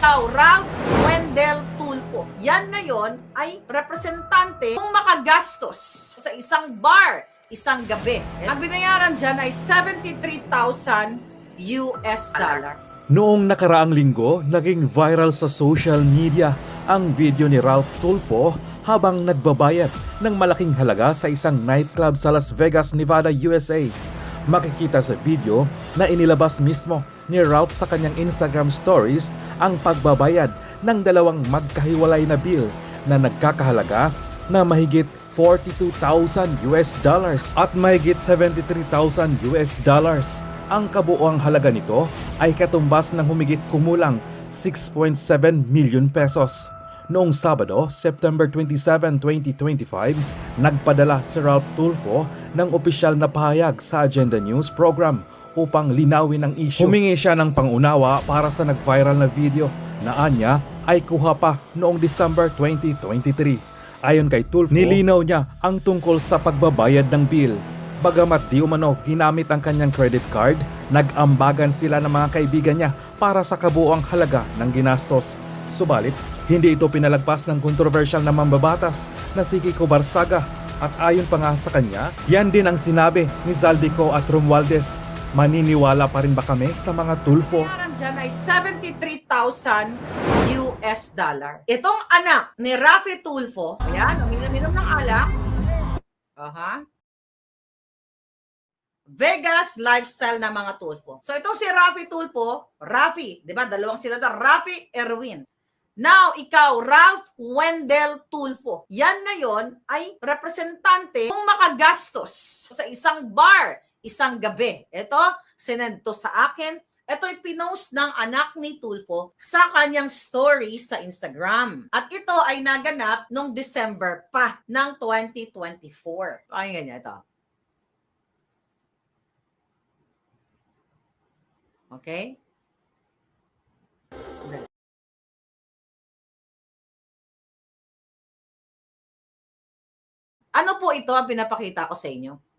Ralph Wendell Tulfo. Yan ngayon ay representante kung makagastos sa isang bar isang gabi. Ang binayaran dyan ay 73,000 US dollar. Noong nakaraang linggo, naging viral sa social media ang video ni Ralph Tulpo habang nagbabayad ng malaking halaga sa isang nightclub sa Las Vegas, Nevada, USA. Makikita sa video na inilabas mismo ni Ralph sa kanyang Instagram stories ang pagbabayad ng dalawang magkahiwalay na bill na nagkakahalaga na mahigit 42,000 US dollars at mahigit 73,000 US dollars. Ang kabuoang halaga nito ay katumbas ng humigit kumulang 6.7 million pesos. Noong Sabado, September 27, 2025, nagpadala si Ralph Tulfo ng opisyal na pahayag sa Agenda News program upang linawin ang issue. Humingi siya ng pangunawa para sa nag-viral na video na anya ay kuha pa noong December 2023. Ayon kay Tulfo, nilinaw niya ang tungkol sa pagbabayad ng bill. Bagamat di umano ginamit ang kanyang credit card, nag-ambagan sila ng mga kaibigan niya para sa kabuoang halaga ng ginastos. Subalit, hindi ito pinalagpas ng kontrobersyal na mambabatas na si Kiko Barsaga at ayon pa nga sa kanya, yan din ang sinabi ni Zaldico at Romualdez. Maniniwala pa rin ba kami sa mga tulfo? Binayaran dyan ay 73,000 US dollar. Itong anak ni Rafi Tulfo, ayan, uminom-inom ng alak. Aha. Vegas lifestyle na mga Tulfo. So itong si Rafi Tulfo, Rafi, di ba? Dalawang sila na, Rafi Erwin. Now, ikaw, Ralph Wendell Tulfo. Yan ngayon ay representante kung makagastos sa isang bar, isang gabi. Ito, sinend to sa akin. Ito ay pinost ng anak ni Tulfo sa kanyang story sa Instagram. At ito ay naganap noong December pa ng 2024. Pakinggan niya ito. Okay? Ano po ito ang pinapakita ko sa inyo?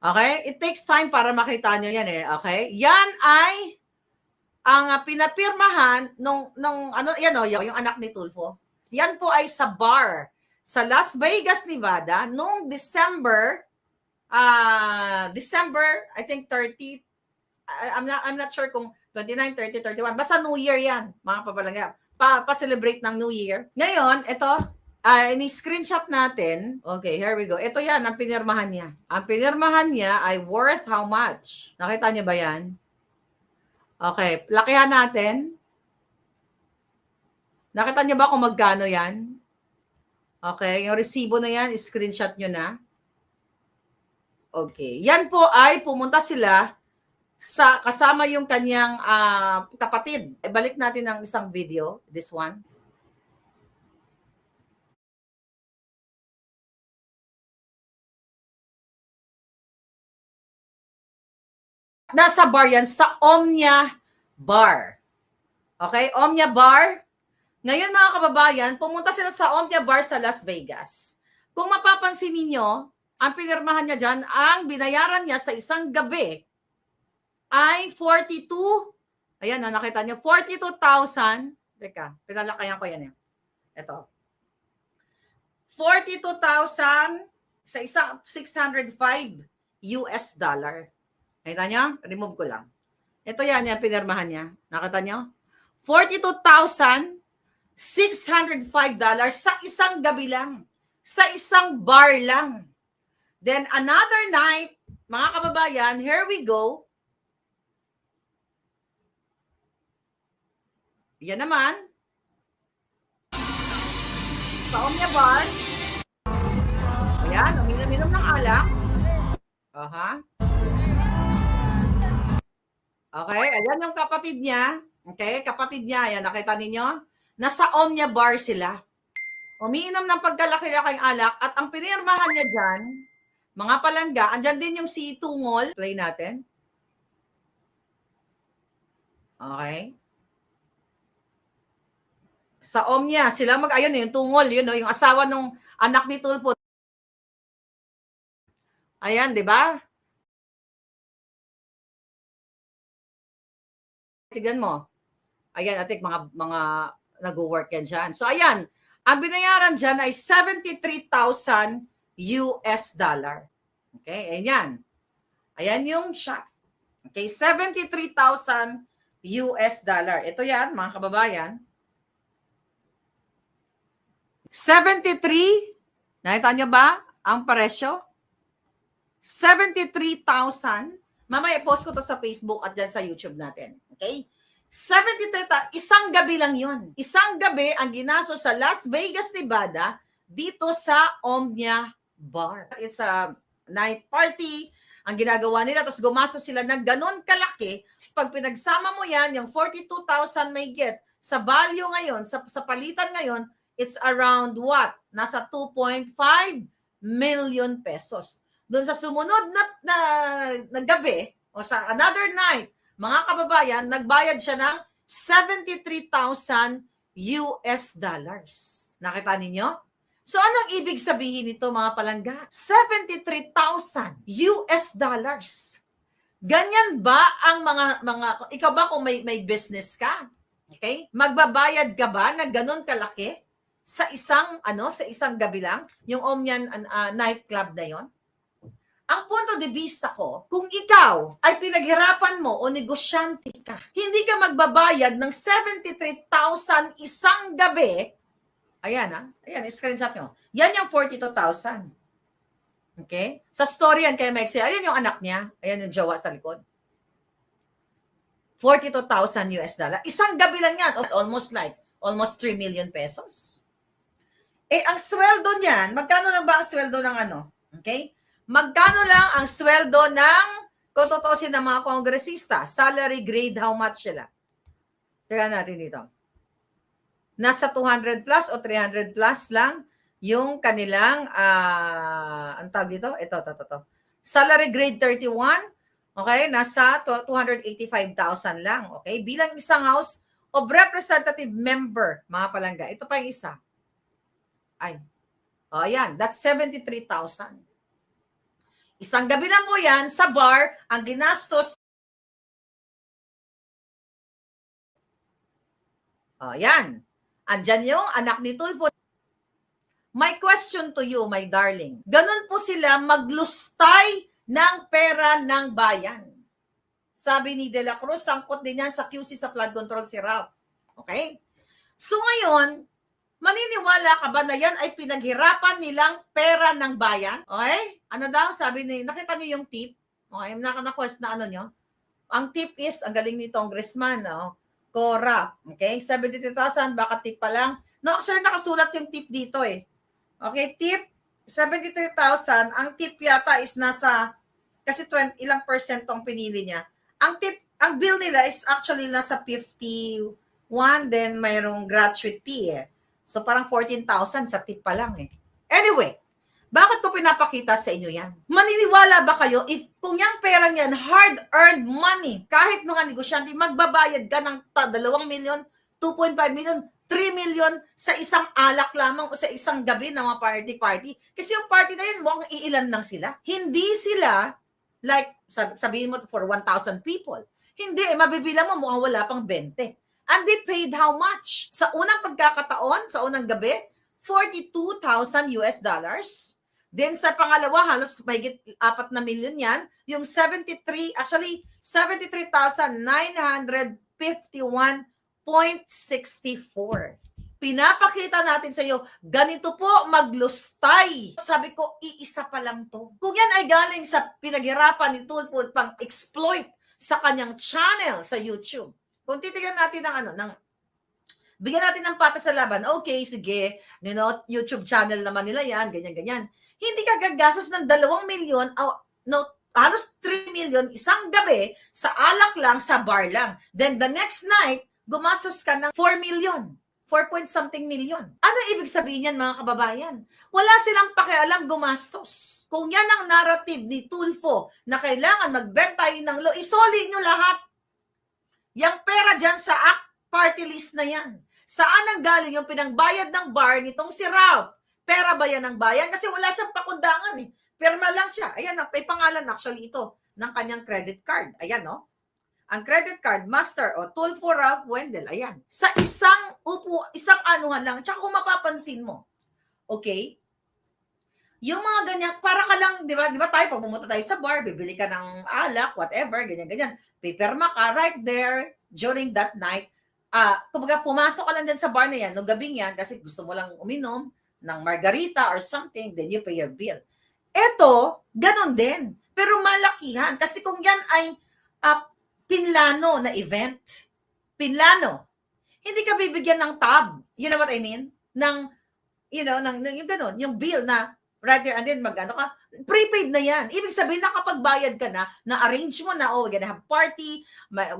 Okay? It takes time para makita nyo yan eh. Okay? Yan ay ang pinapirmahan nung, nung ano, yan o, yung, anak ni Tulfo. Yan po ay sa bar sa Las Vegas, Nevada noong December uh, December, I think 30 I- I'm not I'm not sure kung 29, 30, 31. Basta New Year 'yan, mga papalangga. Pa pa-celebrate ng New Year. Ngayon, ito Ah, ini-screenshot natin. Okay, here we go. Ito yan, ang pinirmahan niya. Ang pinirmahan niya ay worth how much? Nakita niyo ba yan? Okay, lakihan natin. Nakita niyo ba kung magkano yan? Okay, yung resibo na yan, screenshot niyo na. Okay, yan po ay pumunta sila sa kasama yung kanyang ah, kapatid. E, balik natin ang isang video, this one. Nasa bar yan, sa Omnia Bar. Okay, Omnia Bar. Ngayon mga kababayan, pumunta sila sa Omnia Bar sa Las Vegas. Kung mapapansin ninyo, ang pinirmahan niya dyan, ang binayaran niya sa isang gabi ay 42, ayan na, nakita niyo, 42,000, teka, pinalakayan ko yan eh. Ito. 42,000 sa isang 605 US dollar. Nakita niyo? Remove ko lang. Ito yan, yan pinirmahan niya. Nakita niyo? 42,605 dollars sa isang gabi lang. Sa isang bar lang. Then another night, mga kababayan, here we go. Yan naman. Sa Omnia Bar. Ayan, uminom-inom ng alak. Aha. Okay, ayan yung kapatid niya. Okay, kapatid niya, ayan, nakita ninyo? Nasa Omnia Bar sila. Umiinom ng pagkalaki-laking alak at ang pinirmahan niya dyan, mga palangga, andyan din yung si Tungol. Play natin. Okay. Sa Omnia, sila mag, ayun, yung Tungol, yun, no, yung asawa nung anak ni Tulfo. Ayan, di ba? Tignan mo. Ayan, I think mga, mga nag-work yan dyan. So, ayan. Ang binayaran dyan ay 73,000 US dollar. Okay, ayan. Ayan yung shot. Okay, 73,000 US dollar. Ito yan, mga kababayan. 73, nakita nyo ba ang presyo? 73,000. Mamaya post ko to sa Facebook at dyan sa YouTube natin. Okay? 73,000. Isang gabi lang yun. Isang gabi ang ginaso sa Las Vegas, Nevada dito sa Omnia Bar. It's a night party. Ang ginagawa nila, tapos gumastos sila ng ganon kalaki. Pag pinagsama mo yan, yung 42,000 may get, sa value ngayon, sa, sa palitan ngayon, it's around what? Nasa 2.5 million pesos. Doon sa sumunod na, na, na gabi, o sa another night, mga kababayan, nagbayad siya ng 73,000 US dollars. Nakita ninyo? So anong ibig sabihin nito mga palangga? 73,000 US dollars. Ganyan ba ang mga mga ikaw ba kung may may business ka? Okay? Magbabayad ka ba ng ganun kalaki sa isang ano sa isang gabi lang yung Omnian uh, nightclub na yon? Ang punto de vista ko, kung ikaw ay pinaghirapan mo o negosyante ka, hindi ka magbabayad ng 73,000 isang gabi, ayan ha, ayan, screenshot nyo. Yan yung 42,000. Okay? Sa story yan kay Mike, ayan yung anak niya, ayan yung jowa sa likod. 42,000 US dollar. Isang gabi lang yan, almost like, almost 3 million pesos. Eh, ang sweldo niyan, magkano lang ba ang sweldo ng ano? Okay? Magkano lang ang sweldo ng, kung tutusin ng mga kongresista, salary grade, how much sila? Tingnan natin dito. Nasa 200 plus o 300 plus lang yung kanilang, uh, ang tawag dito? Ito, ito, ito, ito. Salary grade 31, okay, nasa 285,000 lang, okay? Bilang isang House of Representative member, mga palangga. Ito pa yung isa. Ay, oh, yan, that's 73,000. Isang gabi lang po yan sa bar, ang ginastos. Oh, yan. Andyan yung anak ni Tulfo. My question to you, my darling. Ganun po sila maglustay ng pera ng bayan. Sabi ni De La Cruz, sangkot din yan sa QC sa flood control si Ralph. Okay? So ngayon, Maniniwala ka ba na yan ay pinaghirapan nilang pera ng bayan? Okay? Ano daw? Sabi ni, nakita niyo yung tip? Okay, naka na na ano nyo? Ang tip is, ang galing ni Congressman, no? Cora. Okay? 73,000, baka tip pa lang. No, actually, nakasulat yung tip dito eh. Okay, tip, 73,000. Ang tip yata is nasa, kasi 20, ilang percent tong pinili niya. Ang tip, ang bill nila is actually nasa 51, then mayroong gratuity eh. So parang 14,000 sa tip pa lang eh. Anyway, bakit ko pinapakita sa inyo yan? Maniniwala ba kayo if kung yung pera yan, hard-earned money, kahit mga negosyante, magbabayad ka ng 2 million, 2.5 million, 3 million sa isang alak lamang o sa isang gabi ng mga party-party. Kasi yung party na yun, mukhang iilan lang sila. Hindi sila, like, sabihin mo for 1,000 people. Hindi, eh, mabibilang mo mukhang wala pang 20. And they paid how much? Sa unang pagkakataon, sa unang gabi, 42,000 US dollars. Then sa pangalawa, halos mahigit 4 na milyon yan. Yung 73, actually, 73,951.64. Pinapakita natin sa iyo, ganito po maglustay. Sabi ko, iisa pa lang to. Kung yan ay galing sa pinaghirapan ni Tulpo pang exploit sa kanyang channel sa YouTube, kung titignan natin ng ano, ng bigyan natin ng patas sa laban, okay, sige, you know, YouTube channel naman nila yan, ganyan, ganyan. Hindi ka gagastos ng dalawang milyon, oh, no, halos 3 million isang gabi sa alak lang, sa bar lang. Then the next night, gumastos ka ng 4 million. 4 point something million. Ano ibig sabihin yan mga kababayan? Wala silang pakialam gumastos. Kung yan ang narrative ni Tulfo na kailangan magbenta tayo ng lo, isoli nyo lahat. Yang pera dyan sa act party list na yan. Saan ang galing yung pinangbayad ng bar nitong si Ralph? Pera ba yan ng bayan? Kasi wala siyang pakundangan eh. Perma lang siya. Ayan, may pangalan actually ito ng kanyang credit card. Ayan, no? ang credit card master o Tulfo Ralph Wendell, ayan. Sa isang upo, isang anuhan lang, tsaka kung mapapansin mo, okay? Yung mga ganyan, para ka lang, di ba, di ba tayo, pag pumunta tayo sa bar, bibili ka ng alak, whatever, ganyan, ganyan. Pipirma ka right there during that night. Ah, kumbaga pumasok ka lang din sa bar na yan, no gabing yan, kasi gusto mo lang uminom ng margarita or something, then you pay your bill. Ito, ganun din. Pero malakihan. Kasi kung yan ay ah, pinlano na event, pinlano, hindi ka bibigyan ng tab. You know what I mean? Ng, you know, ng, ng yung ganun, yung bill na right there and then mag-ano ka, prepaid na yan. Ibig sabihin, nakapagbayad ka na, na-arrange mo na, oh, we're gonna have party,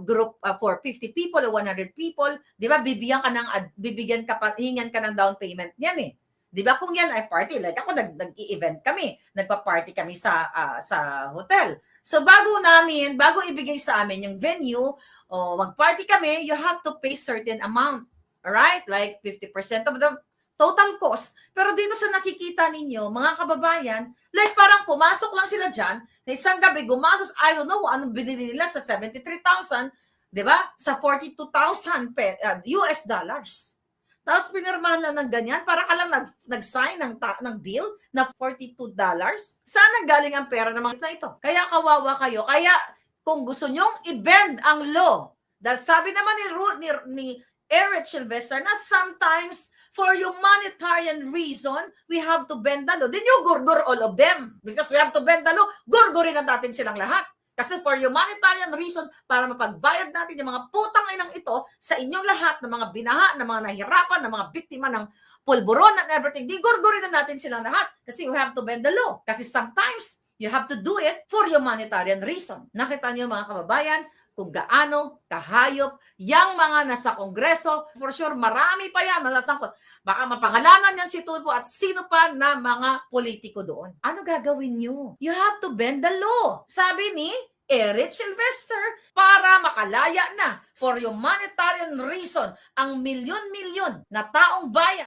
group uh, for 50 people or 100 people, di ba, bibigyan ka ng, bibigyan ka pa, hingan ka ng down payment niyan eh. Di ba, kung yan ay party, like ako, nag, nag-event kami, nagpa-party kami sa, ah, sa hotel. So, bago namin, bago ibigay sa amin yung venue, o mag-party kami, you have to pay certain amount. Alright? Like 50% of the total cost. Pero dito sa nakikita ninyo, mga kababayan, like parang pumasok lang sila dyan, sa isang gabi, gumasos, I don't know, anong binili nila sa 73,000, di ba? Sa 42,000 pe- uh, US dollars. Tapos pinirmahan lang ng ganyan, para ka lang nag, nag-sign ng, ta- ng bill na 42 dollars. Saan galing ang pera ng mga na ito? Kaya kawawa kayo. Kaya kung gusto nyong i-bend ang law, dahil sabi naman ni, Ru- ni, ni Eric Sylvester na sometimes for humanitarian reason, we have to bend the law. Then you gurgur all of them. Because we have to bend the law, gurgurin na natin silang lahat. Kasi for humanitarian reason, para mapagbayad natin yung mga putang inang ito sa inyong lahat ng mga binaha, ng mga nahirapan, ng mga biktima ng pulburon and everything, di gurgurin na natin silang lahat. Kasi you have to bend the law. Kasi sometimes, you have to do it for humanitarian reason. Nakita niyo mga kababayan, kung gaano kahayop yang mga nasa kongreso. For sure, marami pa yan nasasangkot. Baka mapangalanan yan si Tulfo at sino pa na mga politiko doon. Ano gagawin nyo? You have to bend the law. Sabi ni Eric Sylvester para makalaya na for humanitarian reason ang milyon-milyon na taong bayan